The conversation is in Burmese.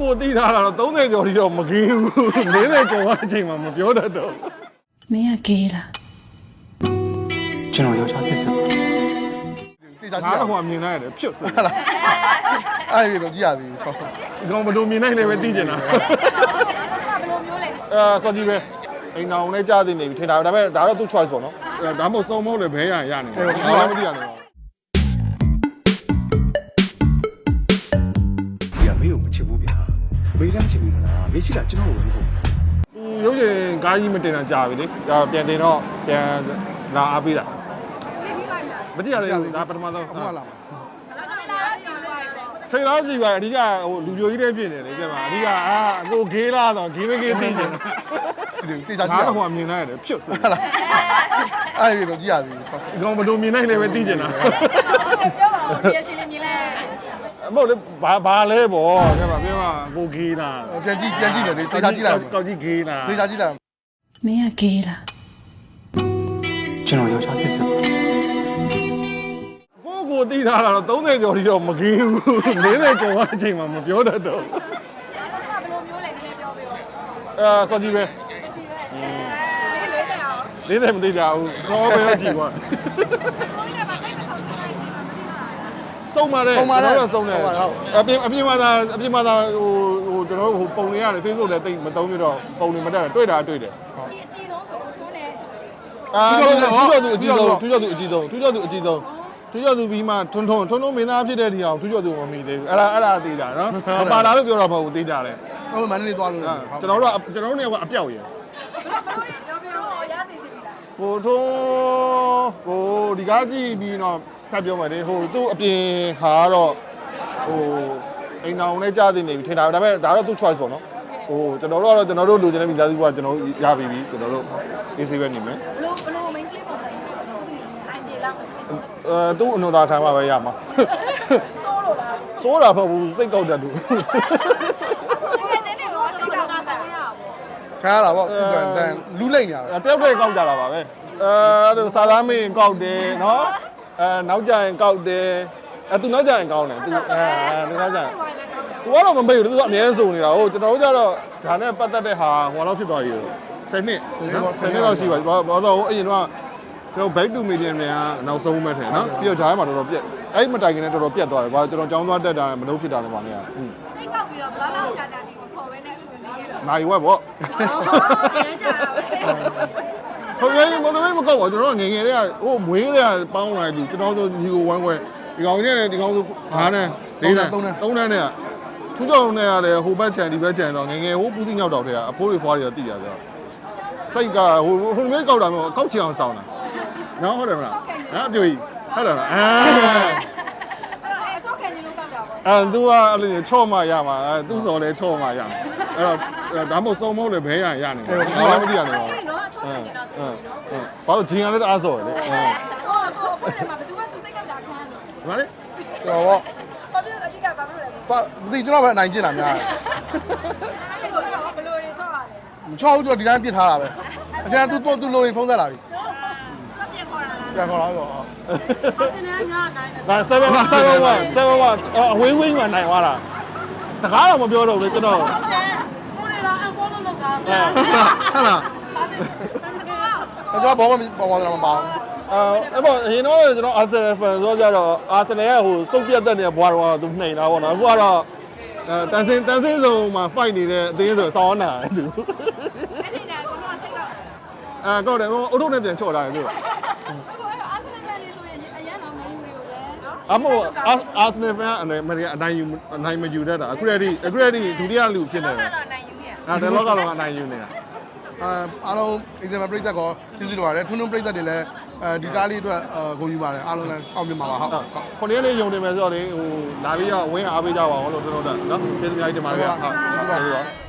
ကိုတီးထားတာတော့30ကျော်ဒီတော့မကင်းဘူး40ကျော်သွားတဲ့အချိန်မှာမပြောတတ်တော့မင်းကဂေးလားကျွန်တော်ယောက်ျားစစ်စစ်ပါတေချာငါကြည့်ရတော့ဟိုဟိုမြင်လိုက်ရတယ်ဖြုတ်ဆိုအဲ့ဒီတော့ကြည့်ရသေးဘူးဒီကောင်ဘယ်လိုမြင်နိုင်လဲပဲသိကျင်တာအဲစောကြီးပဲအိမ်အောင်လည်းကြားသိနေပြီထင်တာဒါပေမဲ့ဒါတော့သူ့ choice ပေါ့နော်အဲဒါမှမဟုတ်စုံမဟုတ်လည်းဘဲရရနေတယ်ဘာမှမသိရနဲ့ဒီ ချစ်ဘူးမလားမေးချစ်တာကျွန်တော်ကိုဝင်ဖို့သူရုပ်ရှင်ကားကြီးမတင်တာကြာပြီလေဒါပြန်တင်တော့ပြန်လာအားပေးတာမကြည့်ရသေးဘူးဒါပထမဆုံးအမှန်လားထိတ်လားစီပါအဓိကဟိုလူပြိုကြီးတဲ့ဖြစ်နေတယ်ကြည့်ပါအဓိကအာကိုဂေးလားဆိုဂေးမဂေးသိနေတေချာငါကြည့်ရတော့ဟိုဟိုမြင်လိုက်ရတယ်ဖြုတ်ဆိုအဲ့ဒီတော့ကြည့်ရသေးဘူးဒီကောင်ဘယ်လိုမြင်နိုင်လဲပဲသိကျင်တာပြောပါဦးရရှင်လေး မြင်လဲအမဟုတ်လေဘာဘာလဲပေါ့ကြည့်ပါပြောပါကိုဂေးလားပြန်ကြည့်ပြန်ကြည့်တယ်လေတေချာကြည့်လိုက်ကောက်ကြီးဂေးလားတေချာကြည့်လိုက်မင်းကဂေးလားကျွန်တော်ယောက်ျားစစ်စစ်ပါကိုကိုတီးထားတာတော့30ကျော်ဒီတော့မကင်းဘူး40ကျော်သွားတဲ့အချိန်မှာမပြောတတ်တော့အဲစောကြီးပဲ40မသိကြဘူးစောပဲကြည့်ကွာစုံ ပါတယ်ကျွန်တော်တို့စုံတယ်အပြင်အပြင်မှာသာအပြင်မှာသာဟိုဟိုကျွန်တော်တို့ဟိုပုံတွေရတယ် Facebook လည်းတိတ်မသုံးပြတော့ပုံတွေမတက်တွေ့တာတွေ့တယ်အာထူးကျော်သူအကြီးဆုံးထူးကျော်သူအကြီးဆုံးထူးကျော်သူအကြီးဆုံးထူးကျော်သူပြီးမှထွန်းထွန်းထွန်းထွန်းမင်းသားဖြစ်တဲ့ဒီအောင်ထူးကျော်သူမမီသေးဘူးအဲ့ဒါအဲ့ဒါသိကြနော်မပါလာလို့ပြောတော့မဟုတ်ဘူးသိကြတယ်ဟိုမန္တလေးသွားလို့ကျွန်တော်တို့ကကျွန်တော်တို့နေကအပြောက်ရယ်ဟိုထုံးဟိုဒီကားကြည့်ပြီးတော့ ထပ်ပြောမယ်လေဟိုသူ့အပြင်ဟာကတော့ဟိုအိမ်အောင်လည်းကြားသိနေပြီထင်တာဒါပေမဲ့ဒါတော့သူ့ choice ပေါ့နော်ဟိုကျွန်တော်တို့ကတော့ကျွန်တော်တို့လူချင်တဲ့မိသားစုကကျွန်တော်တို့ရပြီပြီကျွန်တော်တို့ AC ပဲနေမယ်ဘလို့ဘလို့ main clip ပုံစံမျိုးဆိုတော့သူတကယ်အဆင်ပြေလောက်မယ်ထင်တယ်အဲသူ့အနုတာခံမှာပဲရမှာစိုးလို့လားစိုးတာမဟုတ်ဘူးစိတ်ကောက်တတ်သူဘယ်ချင်းနေလို့စိတ်ကောက်တာရပါဘောခါရတာပေါ့တန်လူလိမ့်နေတာတယောက်တည်းကောက်ကြတာပါပဲအဲအဲ့လိုစာသားမင်းကောက်တယ်နော် အဲနောက်ကြရင်ကောက်တယ်အဲသူနောက်ကြရင်ကောင်းတယ်သူအဲသူနောက်ကြရင်သူကတော့မမေ့ဘူးသူကအမြဲစုံနေတာဟုတ်ကျွန်တော်တို့ကြတော့ဒါနဲ့ပတ်သက်တဲ့ဟာဟိုတော့ဖြစ်သွားပြီ10နှစ်10နှစ်လောက်ရှိပါပြီဘာလို့အရင်တော့ကျွန်တော် back to medium တွေကနောက်ဆုံးမဲ့ထင်နော်ပြီးတော့ဂျားထဲမှာတော်တော်ပြက်အဲ့မတိုင်ခင်နဲ့တော်တော်ပြက်သွားတယ်ဘာကျွန်တော်ကြောင်းသွားတက်တာမလို့ဖြစ်တာလည်းပါနေရစိတ်ကောက်ပြီးတော့ဘလောက်လောက်ကြာကြာဒီမခေါ်ဘဲနဲ့အဲ့လိုမျိုးနေရတော့နိုင်ဝက်ပေါ့ရဲကြာတာပဲ ဟုတ်ကဲ့မော်တော်မကောက်ပါကျွန်တော်ငငယ်တွေကဟိုမွေးတွေကပေါင်းလာပြီကျွန်တော်တို့ညီကိုဝမ်းခွဲဒီကောင်ကြီးနဲ့ဒီကောင်ဆိုငါးနဲ့လေးနဲ့သုံးနဲ့နဲ့ထူးကြောင်နဲ့ရတယ်ဟိုဘက်ချန်ဒီဘက်ချန်တော့ငငယ်ဟိုပူးစီညောက်တော့တဲ့အဖိုးတွေဖွားတွေကတည်ရဆိုတော့စိတ်ကဟိုဟိုမေးကောက်တာမျိုးကောက်ချင်အောင်စောင်းတာနော်ဟုတ်တယ်မလားဟမ်အပြိုကြီးဟုတ်တယ်မလားအာအဲ့တော့ခင်ကြီးလို့ကောက်တာပေါ့အဲသူကအဲ့လိုချော့မှရမှာအဲသူ့စော်လဲချော့မှရမှာအဲ့တော့ဒါမှမဟုတ်စုံမဟုတ်လည်းဘဲရရနေတယ်ဘာမှမသိရနေပါဘူး နော်ချောအခင်င်းနေတာအဆိုင်းအင်းဘာလို့ဂျင်းရလည်းတအားစော်လေအင်းဟောတော့ဘယ်မှာဘယ်သူကသူစိတ်ကောက်တာခန်းလို့ဘာလဲတော့ပေါ့ဘာဖြစ်အဓိကဘာဖြစ်လဲပါမသိကျွန်တော်ပဲအနိုင်ကျင့်တာများတယ်အဲ့လိုတော့ဘယ်လိုတွေချော့ရလဲမချောဘူးကျွန်တော်ဒီတိုင်းပြစ်ထားတာပဲအကျဉ်းသူသူလိုရင်ဖုံးဆက်လာပြီတော့ပြန်ခေါ်လာလားပြန်ခေါ်လာတော့တင်းနေညာနိုင်တယ်ဒါ7 7 1 7 1အဝေးဝေးမှာနိုင်သွားတာစကားတော့မပြောတော့ဘူးလေကျွန်တော်ဟုတ်တယ်ကိုနေတော့အပေါ်လို့လောက်တာအဲဟုတ်လား ကျွန်တော်ဘောမဘောမတော့မပါဘူးအဲအဲ့ပေါ့အရင်တော့ကျွန်တော်အာဆင်နယ်ဖန်ဆိုကြတော့အာဆင်နယ်ကဟိုစုပ်ပြတ်တဲ့နေဘွားတော့သူနှိမ်တာပေါ့နော်အခုကတော့အဲတန်စင်တန်စင်စုံမှာ fight နေတဲ့အသေးဆိုဆောင်းနာတယ်သူအဲ့ဒီကကိုတော့စိတ်ကောက်တယ်အဲကောက်တယ်ဟိုအုတ်ထုတ်နဲ့ပြန်ချော့လာတယ်သူဘယ်လိုအဲ့အာဆင်နယ်ကန်လေးဆိုရင်အရန်တော့မယူတွေကိုလည်းနော်အမို့အာဆင်နယ်ဖန်အနေမရအနိုင်ယူအနိုင်မယူတတ်တာအခုရည်အခုရည်ဒုတိယလူဖြစ်နေတယ်တော့နိုင်ယူနေအဲတ ယ်လောကလုံးအနိုင်ယူနေတာအဲအားလုံး exam ပြိသက်ကောကျေးဇူးတင်ပါတယ်ထွန်းထွန်းပြိသက်တွေလည်းအဲဒီကားလေးအတွက်ဂုဏ်ယူပါတယ်အားလုံးလည်းအောင်မြင်ပါပါဟုတ်ခုနှစ်ရက်လေးယုံနေမယ်ဆိုတော့လေဟိုလာပြီးတော့ဝင်းအားပေးကြပါအောင်လို့တော်တော်နော်ကျေးဇူးများကြီးတင်ပါတယ်ဗျာဟုတ်ဟုတ်ပါပြီ